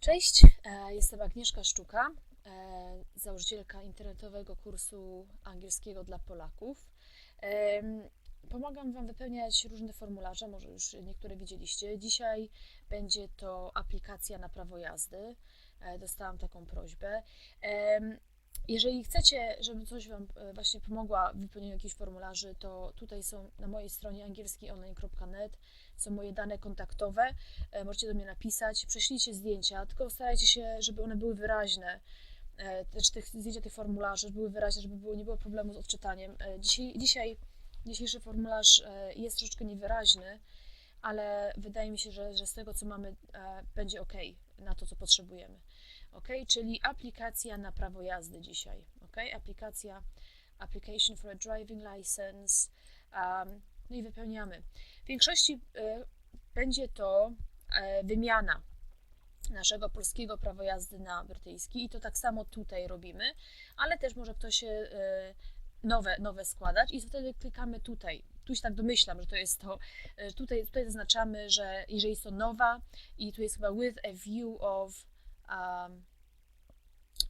Cześć, e, jestem Agnieszka Szczuka, e, założycielka internetowego kursu angielskiego dla Polaków. Em, Pomagam Wam wypełniać różne formularze, może już niektóre widzieliście. Dzisiaj będzie to aplikacja na prawo jazdy. E, Dostałam taką prośbę. Jeżeli chcecie, żebym coś Wam e, właśnie pomogła w wypełnieniu jakichś formularzy, to tutaj są na mojej stronie angielskionline.net są moje dane kontaktowe. E, Możecie do mnie napisać, prześlijcie zdjęcia, tylko starajcie się, żeby one były wyraźne. E, Też tych zdjęcia tych formularzy żeby były wyraźne, żeby było, nie było problemu z odczytaniem. Dzisiaj, dzisiaj dzisiejszy formularz jest troszeczkę niewyraźny, ale wydaje mi się, że, że z tego co mamy będzie ok na to, co potrzebujemy. Ok, czyli aplikacja na prawo jazdy dzisiaj. Ok, aplikacja application for a driving license. Um, no i wypełniamy. W większości e, będzie to e, wymiana naszego polskiego prawa jazdy na brytyjski i to tak samo tutaj robimy, ale też może ktoś e, nowe, nowe składać i wtedy klikamy tutaj. Tu się tak domyślam, że to jest to. E, Tutaj, tutaj zaznaczamy, że jeżeli jest to nowa i tu jest chyba with a view of um,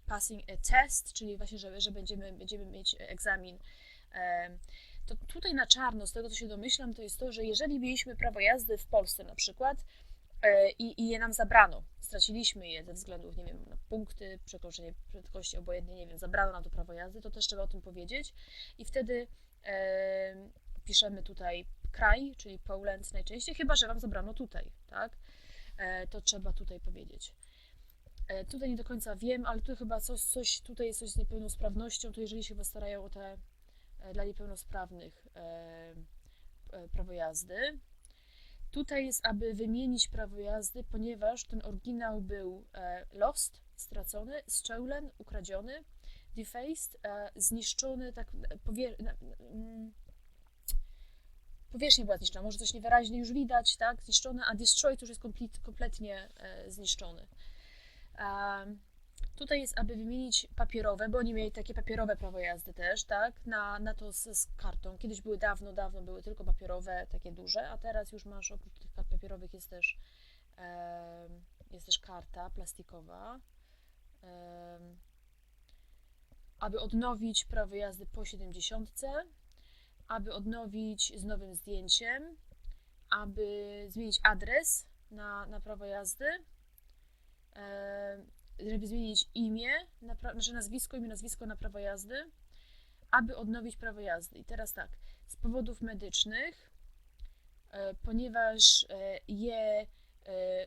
passing a test, czyli właśnie, że, że będziemy, będziemy mieć egzamin. em, To tutaj na czarno, z tego co się domyślam, to jest to, że jeżeli mieliśmy prawo jazdy w Polsce na przykład e, i, i je nam zabrano, straciliśmy je ze względów, nie wiem, na punkty, przekroczenie prędkości obojętnie, nie wiem, zabrano nam to prawo jazdy, to też trzeba o tym powiedzieć i wtedy e, piszemy tutaj kraj, czyli Poland najczęściej, chyba że Wam zabrano tutaj, tak? E, to trzeba tutaj powiedzieć. E, Tutaj nie do końca wiem, ale tu chyba coś, coś tutaj jest coś z niepełnosprawnością, to jeżeli się Was starają o te e, dla niepełnosprawnych e, prawo jazdy. Tutaj jest, aby wymienić prawo jazdy, ponieważ ten oryginał był lost, stracony, stolen, ukradziony, defaced, zniszczony, tak powie, mm, powierzchnia była zniszczona, może coś niewyraźnie już widać, tak, zniszczone, a destroyed już jest komplet, kompletnie zniszczony. Tutaj jest, aby wymienić papierowe, bo oni mieli takie papierowe prawo jazdy też, tak, na, na to z, z kartą. Kiedyś były dawno, dawno były tylko papierowe, takie duże, a teraz już masz, oprócz tych kart papierowych jest też, em, jest też karta plastikowa. Em, aby odnowić prawo jazdy po 70, aby odnowić z nowym zdjęciem, aby zmienić adres na, na prawo jazdy, żeby zmienić imię, na pra- znaczy nazwisko, imię, nazwisko na prawo jazdy, aby odnowić prawo jazdy. I teraz tak, z powodów medycznych, e, ponieważ e, je e,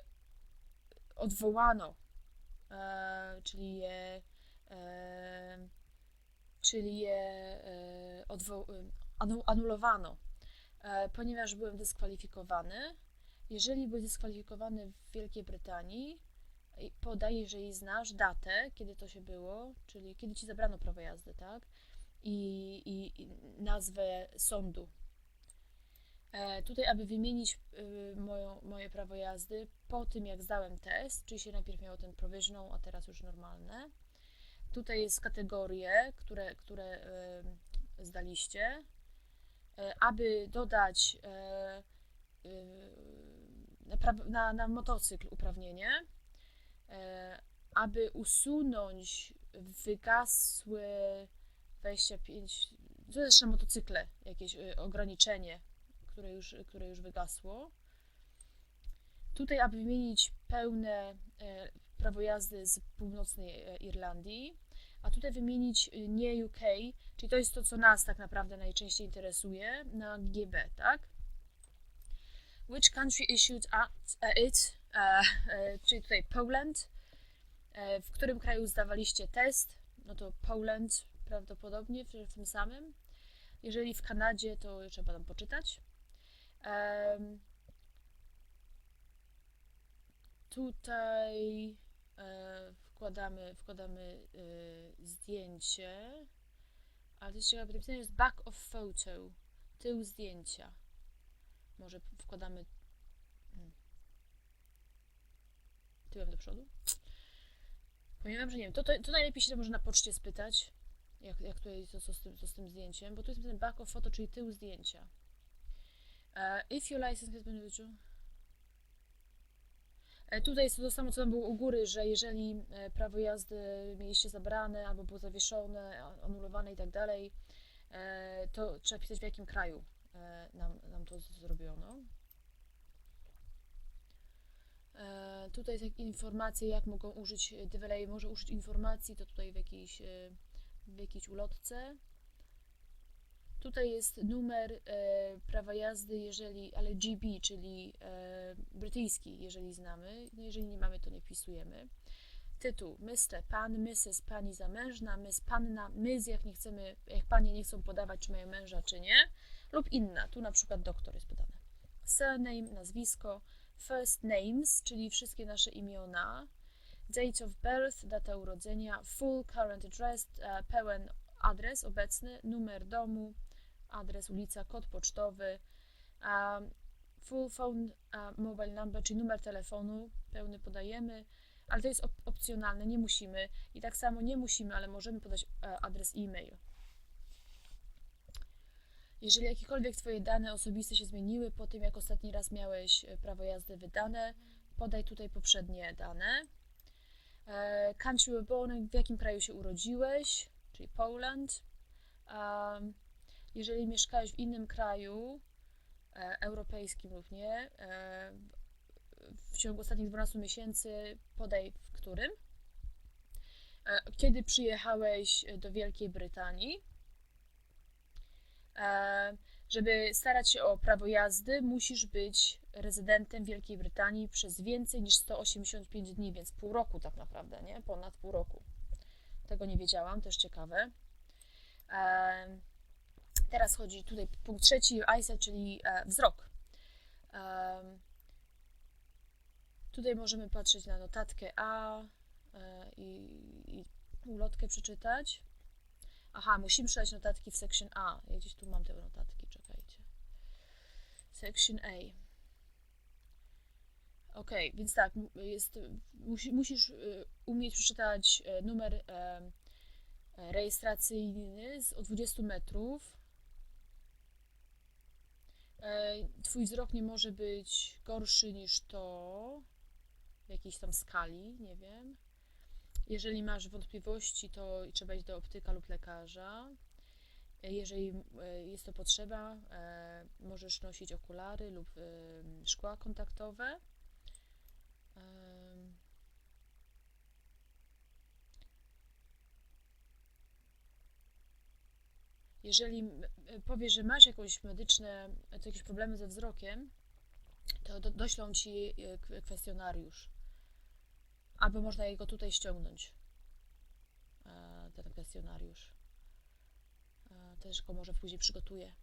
odwołano, e, czyli je, e, czyli je e, odwo- e, anu- anulowano, e, ponieważ byłem dyskwalifikowany. Jeżeli byłeś dyskwalifikowany w Wielkiej Brytanii, podaj, jeżeli znasz datę, kiedy to się było, czyli kiedy ci zabrano prawo jazdy, tak? I, i, i nazwę sądu. E, tutaj, aby wymienić y, moją, moje prawo jazdy po tym, jak zdałem test, czyli się najpierw miało ten provisional, a teraz już normalne. Tutaj jest kategorie, które, które y, zdaliście. E, aby dodać e, y, na, na, na motocykl uprawnienie, aby usunąć wygasłe 25, to też na motocykle jakieś e, ograniczenie, które już, które już wygasło. Tutaj, aby wymienić pełne e, prawo jazdy z północnej e, Irlandii, a tutaj wymienić e, nie UK, czyli to jest to, co nas tak naprawdę najczęściej interesuje, na GB, tak? Which country issued at, it, czyli tutaj Poland, E, w którym kraju zdawaliście test, no to Poland prawdopodobnie w, tym samym. Jeżeli w Kanadzie, to trzeba tam poczytać. Tutaj e, wkładamy, wkładamy e, zdjęcie, ale to jest ciekawe, napisane jest back of photo, tył zdjęcia. Może wkładamy tyłem do przodu? Wam, że nie wiem, to, to, to najlepiej się to może na poczcie spytać, jak, jak tutaj co, co, z tym, co z tym zdjęciem, bo tu jest ten back of photo, czyli tył zdjęcia. Uh, if your license has been withdrawn... E, Tutaj jest to samo, co tam było u góry, że jeżeli e, prawo jazdy mieliście zabrane albo było zawieszone, anulowane i tak dalej, e, to trzeba pisać w jakim kraju nam, nam to zrobiono. E, Tutaj jak informacje, jak mogą użyć, Develay może użyć informacji, to tutaj w jakiejś, e, w jakiejś ulotce. Tutaj jest numer e, prawa jazdy, jeżeli, ale GB, czyli brytyjski, jeżeli znamy. No jeżeli nie mamy, to nie wpisujemy. Tytuł: Mr. Pan, Mrs. Pani zamężna, Miss Panna, Miss, jak nie chcemy, jak panie nie chcą podawać, czy mają męża, czy nie, lub inna. Tu na przykład doktor jest podane. Surname, nazwisko, first names, czyli wszystkie nasze imiona, date of birth, data urodzenia, full current address, e, pełen adres obecny, numer domu, adres, ulica, kod pocztowy, full phone mobile number, czyli numer telefonu pełny podajemy, ale to jest op- opcjonalne, nie musimy. I tak samo nie musimy, ale możemy podać e, adres e-mail. Jeżeli jakiekolwiek Twoje dane osobiste się zmieniły po tym, jak ostatni raz miałeś e, prawo jazdy wydane, podaj tutaj poprzednie dane. E, country were born, w jakim kraju się urodziłeś, czyli Poland. Jeżeli mieszkałeś w innym kraju, e, europejskim lub nie, w ciągu ostatnich 12 miesięcy, podaj w którym. Kiedy przyjechałeś do Wielkiej Brytanii, żeby starać się o prawo jazdy, musisz być rezydentem Wielkiej Brytanii przez więcej niż 185 dni, więc pół roku tak naprawdę, nie? Ponad pół roku. Tego nie wiedziałam, też ciekawe. E, Teraz chodzi tutaj punkt trzeci, czyli e, wzrok. Em, tutaj możemy patrzeć na notatkę A e, i, i ulotkę przeczytać. Aha, musimy przeczytać notatki w section A. Ja gdzieś tu mam te notatki, czekajcie. Section A. Ok, więc tak, jest, musi, musisz y, umieć przeczytać e, numer e, e, rejestracyjny z, o 20 metrów. Twój wzrok nie może być gorszy niż to w jakiejś tam skali, nie wiem. Jeżeli masz wątpliwości, to trzeba iść do optyka lub lekarza. Jeżeli e, jest to potrzeba, e, możesz nosić okulary lub e, szkła kontaktowe. Jeżeli powiesz, że masz jakieś medyczne, jakieś problemy ze wzrokiem, to do, doślą ci kwestionariusz. Albo można jego tutaj ściągnąć, e, ten kwestionariusz. E, Też go może później przygotuję.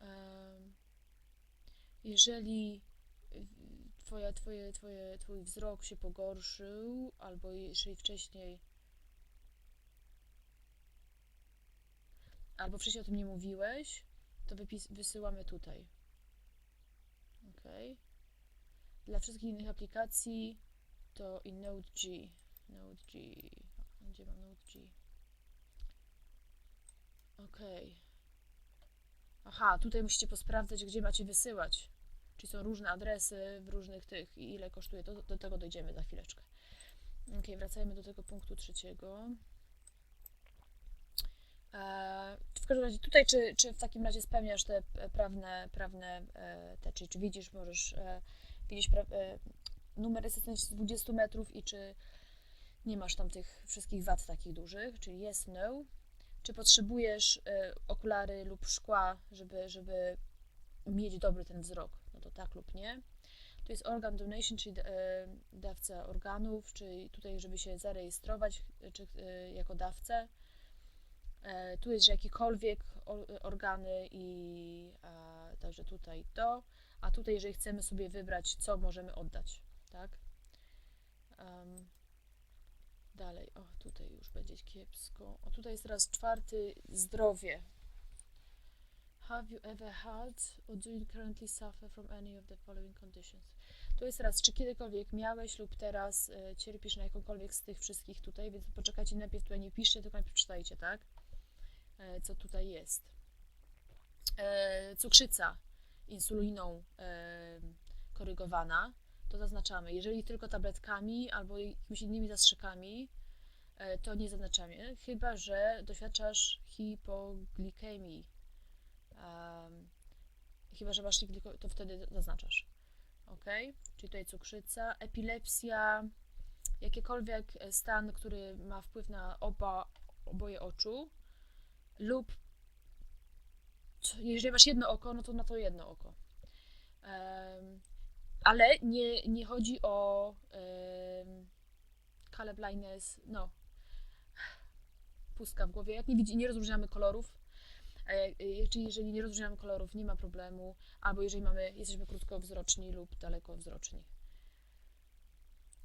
Em, Jeżeli twoja, twoje, twoje, twój wzrok się pogorszył, albo jeżeli wcześniej albo wcześniej o tym nie mówiłeś, to wysyłamy tutaj. Ok. Dla wszystkich innych aplikacji to i Node G. Node G. Gdzie mam Node G? Ok. Aha, tutaj musicie posprawdzać, gdzie macie wysyłać. Czyli są różne adresy w różnych tych i ile kosztuje. Do, do tego dojdziemy za chwileczkę. Ok, wracajmy do tego punktu trzeciego. E, W każdym razie tutaj, czy, czy w takim razie spełniasz te e, prawne, prawne e, te, czy, czy widzisz, możesz e, numer jest z 20 metrów i czy nie masz tam tych wszystkich wad takich dużych, czyli yes, no. Czy potrzebujesz e, okulary lub szkła, żeby, żeby mieć dobry ten wzrok? No to tak lub nie. Tu jest organ donation, czyli e, dawca organów, czyli tutaj, żeby się zarejestrować e, czy, jako dawcę. Tu jest, że jakiekolwiek o- organy i e, także tutaj to, a tutaj, jeżeli chcemy sobie wybrać, co możemy oddać, tak? Em, dalej, o tutaj już będzie kiepsko. O tutaj jest teraz czwarty, zdrowie. Have you ever had or do you currently suffer from any of the following conditions? Tu jest teraz, czy kiedykolwiek miałeś lub teraz e, cierpisz na jakąkolwiek z tych wszystkich tutaj, więc poczekajcie, najpierw tutaj nie piszcie, tylko najpierw czytajcie, tak? E, co tutaj jest. E, cukrzyca. Insuliną e, korygowana, to zaznaczamy. Jeżeli tylko tabletkami albo jakimiś innymi zastrzykami, e, to nie zaznaczamy, chyba że doświadczasz hipoglikemii. Em, chyba, że masz gliko, to wtedy zaznaczasz. Ok? Czyli tutaj cukrzyca, epilepsja, jakikolwiek stan, który ma wpływ na oba, oboje oczu, lub jeżeli masz jedno oko, no to na to jedno oko. Em, ale nie, nie chodzi o um, color blindness, no, pustka w głowie. Jak nie, widzi, nie rozróżniamy kolorów, e, e, czyli jeżeli nie rozróżniamy kolorów, nie ma problemu, albo jeżeli mamy, jesteśmy krótkowzroczni lub dalekowzroczni.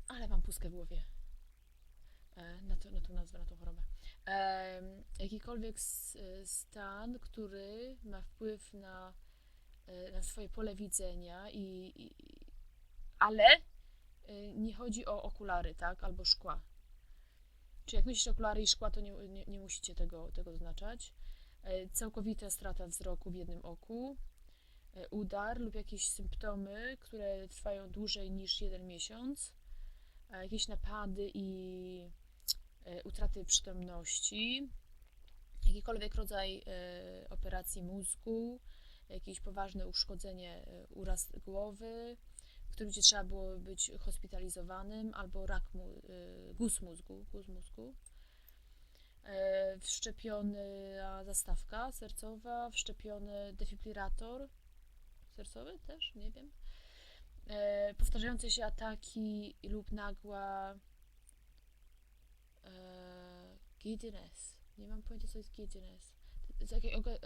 Ale mam pustkę w głowie e, na, to, na tą nazwę, na tą chorobę. Jakikolwiek stan, który ma wpływ na, e, na swoje pole widzenia, i, i, ale e, nie chodzi o okulary, tak, albo szkła. Czy jak myślisz okulary i szkła, to nie, nie, nie musicie tego, tego oznaczać. E, Całkowita strata wzroku w jednym oku, udar lub jakieś symptomy, które trwają dłużej niż jeden miesiąc, jakieś napady i utraty przytomności, jakikolwiek rodzaj e, operacji mózgu, jakieś poważne uszkodzenie, e, uraz głowy, w którym gdzie trzeba było być hospitalizowanym, albo rak mu, e, guz mózgu, guz mózgu. E, Wszczepiona zastawka sercowa, wszczepiony defibrylator sercowy też, nie wiem. E, Powtarzające się ataki lub nagła e, giddiness. Nie mam pojęcia, co jest giddiness. Z jakiego, e,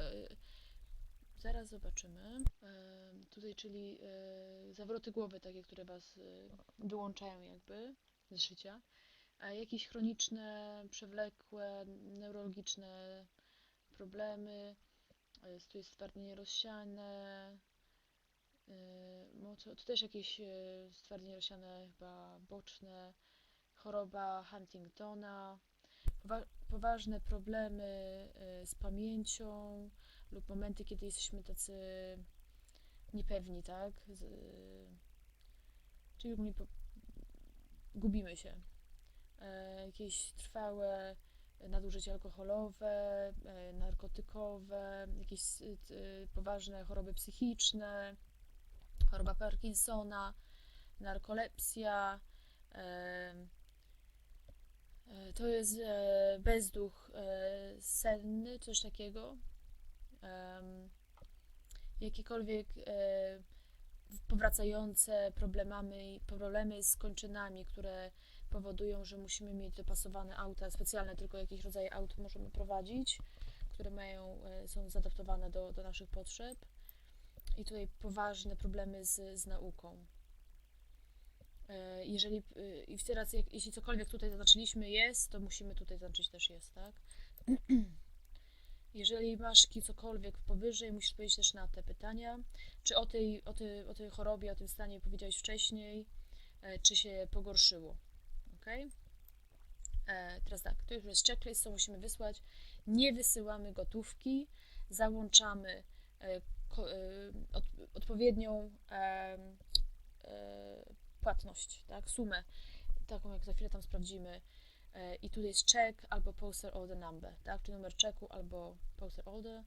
zaraz zobaczymy. E, tutaj, czyli e, zawroty głowy, takie, które Was e, wyłączają jakby z życia. A jakieś chroniczne, przewlekłe, neurologiczne problemy. E, Tu jest stwardnienie rozsiane. e, moco- To też jakieś e, stwardnienie rozsiane, chyba boczne. Choroba Huntingtona. Powa- poważne problemy e, z pamięcią lub momenty, kiedy jesteśmy tacy niepewni, tak? Z, czyli gubimy się. E, jakieś trwałe nadużycie alkoholowe, e, narkotykowe, jakieś y, y, poważne choroby psychiczne, choroba Parkinsona, narkolepsja. E, e, To jest e, bezduch e, senny, coś takiego. Em, Jakiekolwiek e, powracające problemami, problemy z kończynami, które powodują, że musimy mieć dopasowane auta, specjalne tylko jakieś rodzaje aut możemy prowadzić, które mają, e, są zaadaptowane do, do naszych potrzeb. I tutaj poważne problemy z, z nauką. E, Jeżeli, e, i teraz, jak, jeśli cokolwiek tutaj zaznaczyliśmy jest, to musimy tutaj zaznaczyć też jest, tak? Jeżeli masz cokolwiek powyżej, musisz powiedzieć też na te pytania, czy o tej, o tej, o tej chorobie, o tym stanie powiedziałeś wcześniej, e, czy się pogorszyło. Ok? Teraz tak, to już jest checklist, co musimy wysłać. Nie wysyłamy gotówki, załączamy odpowiednią płatność, tak? sumę, taką jak za chwilę tam sprawdzimy. E, I tu jest check albo postal order number, tak? Czy numer czeku albo postal order.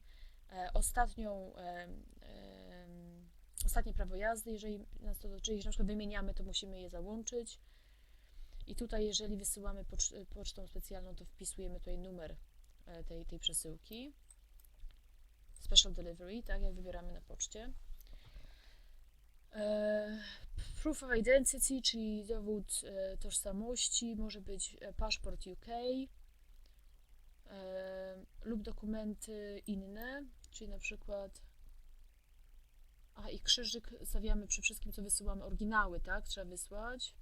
E, ostatnią, e, e, ostatnie prawo jazdy, jeżeli nas to dotyczy, jeżeli na przykład wymieniamy, to musimy je załączyć. I tutaj, jeżeli wysyłamy pocz- pocztą specjalną, to wpisujemy tutaj numer e, tej, tej przesyłki. Special delivery, tak jak wybieramy na poczcie. E, Proof of identity, czyli dowód e, tożsamości, może być e, paszport UK lub dokumenty inne, czyli na przykład. A i krzyżyk stawiamy przy wszystkim, co wysyłamy, oryginały, tak? Trzeba wysłać.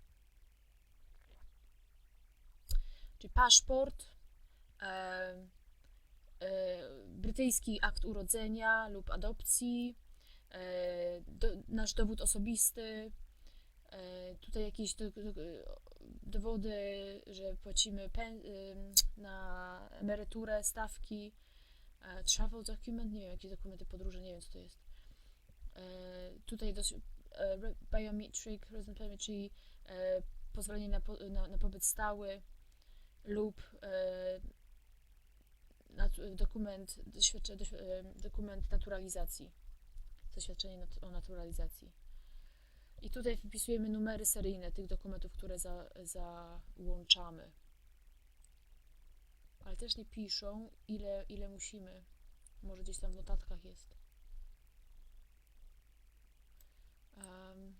Czyli paszport, e, e, brytyjski akt urodzenia lub adopcji, do, nasz dowód osobisty, e, tutaj jakieś do, do, dowody, że płacimy pen, ym, na emeryturę, stawki, e, travel document, nie wiem, jakie dokumenty podróży, nie wiem co to jest. e, tutaj dos, e, re- biometric czyli e, pozwolenie na, na, na pobyt stały lub e, dokument, e, dokument naturalizacji, zaświadczenie nat- o naturalizacji. I tutaj wpisujemy numery seryjne tych dokumentów, które za, załączamy. Ale też nie piszą, ile, ile musimy. Może gdzieś tam w notatkach jest. Em,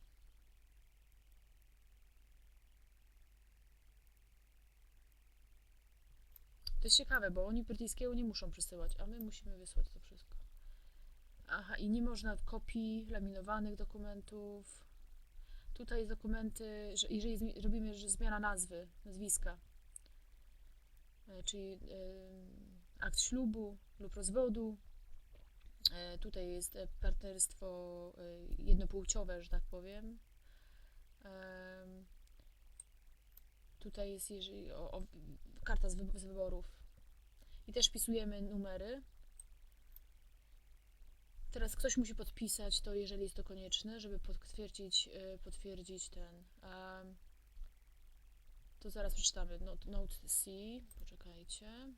To jest ciekawe, bo oni brytyjskiego nie muszą przesyłać, a my musimy wysłać to wszystko. Aha, i nie można kopii laminowanych dokumentów. Tutaj dokumenty, że jeżeli robimy że zmiana nazwy, nazwiska, e, czyli e, akt ślubu lub rozwodu. E, Tutaj jest partnerstwo jednopłciowe, że tak powiem. Em, Tutaj jest jeżeli, o, o, karta z wyborów. I też wpisujemy numery. Teraz ktoś musi podpisać to, jeżeli jest to konieczne, żeby potwierdzić, e, potwierdzić ten. em, to zaraz przeczytamy. Note, note C. Poczekajcie.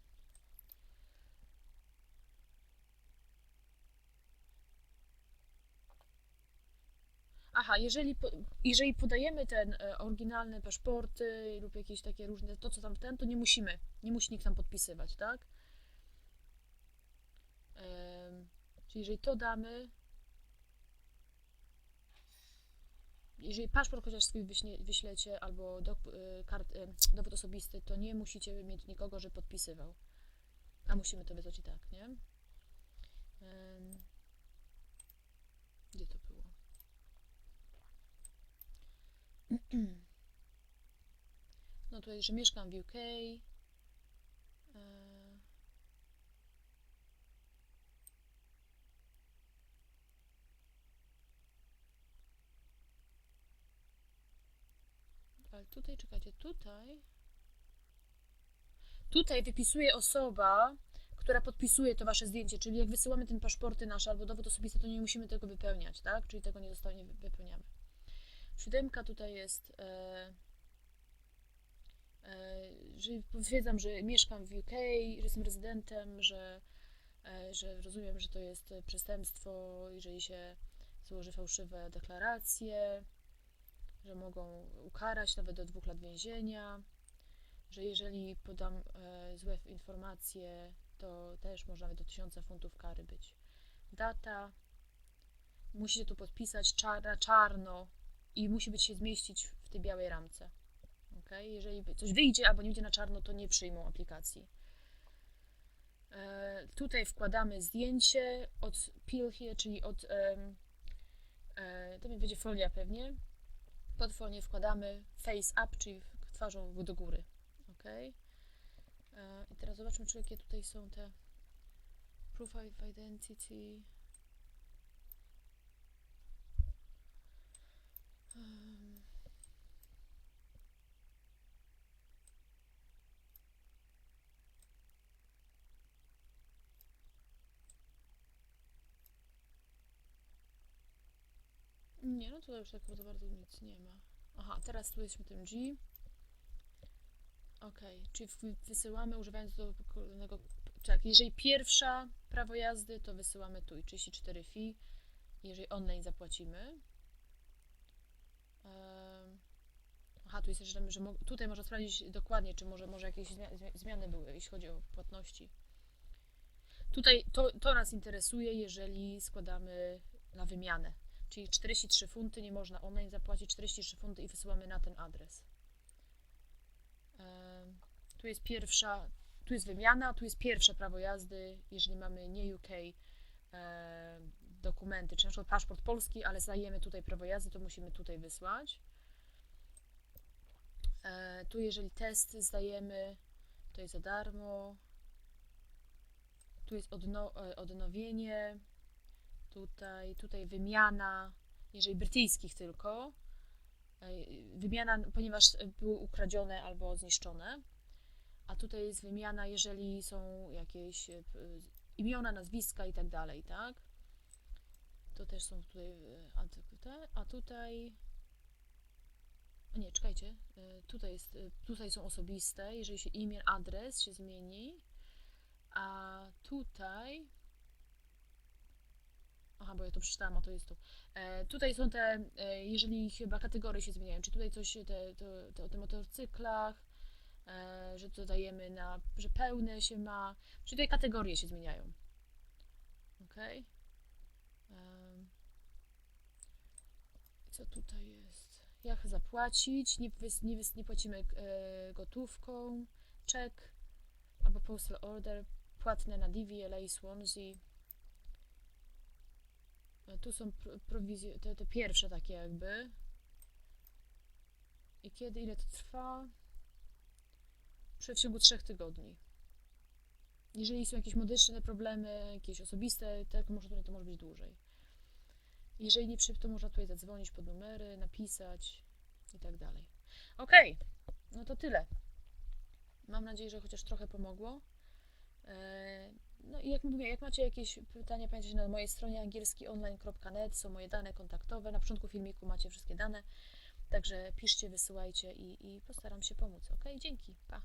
Aha, jeżeli, jeżeli podajemy ten e, oryginalne paszporty lub jakieś takie różne, to co tam ten, to nie musimy, nie musi nikt tam podpisywać, tak? Em, czyli jeżeli to damy, jeżeli paszport chociaż swój wyśnie, wyślecie albo dok, e, kart, e, dowód osobisty, to nie musicie mieć nikogo, żeby podpisywał. A musimy to wysłać i tak, nie? Gdzie to było? No tutaj, że mieszkam w UK. Ale tutaj, czekajcie, tutaj. Tutaj wypisuje osoba, która podpisuje to wasze zdjęcie, czyli jak wysyłamy ten paszporty nasze albo dowód osobisty, to nie musimy tego wypełniać, tak? Czyli tego nie zostanie wypełniamy. Siódemka tutaj jest, e, e, że potwierdzam, że mieszkam w UK, że jestem rezydentem, że, e, że rozumiem, że to jest przestępstwo, jeżeli się złoży fałszywe deklaracje, że mogą ukarać nawet do dwóch lat więzienia, że jeżeli podam e, złe informacje, to też może nawet do tysiąca funtów kary być. Data, musicie tu podpisać czar- na czarno i musi być się zmieścić w tej białej ramce. Okay? Jeżeli coś wyjdzie albo nie wyjdzie na czarno, to nie przyjmą aplikacji. E, tutaj wkładamy zdjęcie od here, czyli od em, e, to mi będzie folia pewnie. Folię wkładamy face up, czyli twarzą do góry. Ok. E, I teraz zobaczmy, czy jakie tutaj są te proof of identity. Nie, no tutaj już tak bardzo, bardzo nic nie ma. Aha, teraz jesteśmy tym G. Ok, czyli wysyłamy używając do kolejnego. Tak, jeżeli pierwsza prawo jazdy, to wysyłamy tu i 34 fi. Jeżeli online zapłacimy. Aha, tu jest jeszcze, że tutaj można sprawdzić dokładnie, czy może, może jakieś zmia- zmia- zmiany były, jeśli chodzi o płatności. Tutaj to, to nas interesuje, jeżeli składamy na wymianę. Czyli 43 funty nie można online zapłacić, 43 funty i wysyłamy na ten adres. Tu jest pierwsza, tu jest wymiana, tu jest pierwsze prawo jazdy, jeżeli mamy nie UK dokumenty, czy na przykład paszport polski, ale zdajemy tutaj prawo jazdy, to musimy tutaj wysłać. E, tu jeżeli test zdajemy, to jest za darmo. Tu jest odno, e, odnowienie, tutaj, tutaj wymiana, jeżeli brytyjskich tylko. E, Wymiana, ponieważ były ukradzione albo zniszczone. A tutaj jest wymiana, jeżeli są jakieś e, imiona, nazwiska i tak dalej, tak? To też są tutaj e, adwokata, a tutaj... Nie, czekajcie. Tutaj, jest, tutaj są osobiste, jeżeli się imię, adres się zmieni. A tutaj... Aha, bo ja to przeczytałam, a to jest to. E, tutaj są te, e, jeżeli chyba kategorie się zmieniają, czy tutaj coś te, to, to, o tych motocyklach, e, że dodajemy na, że pełne się ma, czy tutaj kategorie się zmieniają. Ok. Em, Co tutaj jest? Jak zapłacić? Nie, nie, nie płacimy e, gotówką, czek albo postal order, płatne na DVLA Swansea. E, Tu są pro- prowizje, te, te pierwsze takie jakby. I kiedy, ile to trwa? Przy- W ciągu trzech tygodni. Jeżeli są jakieś medyczne problemy, jakieś osobiste, tak może to, to może być dłużej. Jeżeli nie przy, to można tutaj zadzwonić pod numery, napisać i tak dalej. Okej, no to tyle. Mam nadzieję, że chociaż trochę pomogło. E, No i jak mówię, jak macie jakieś pytania, pamiętajcie, na mojej stronie angielskionline.net są moje dane kontaktowe. Na początku filmiku macie wszystkie dane. Także piszcie, wysyłajcie i, i postaram się pomóc. Ok, dzięki. Pa.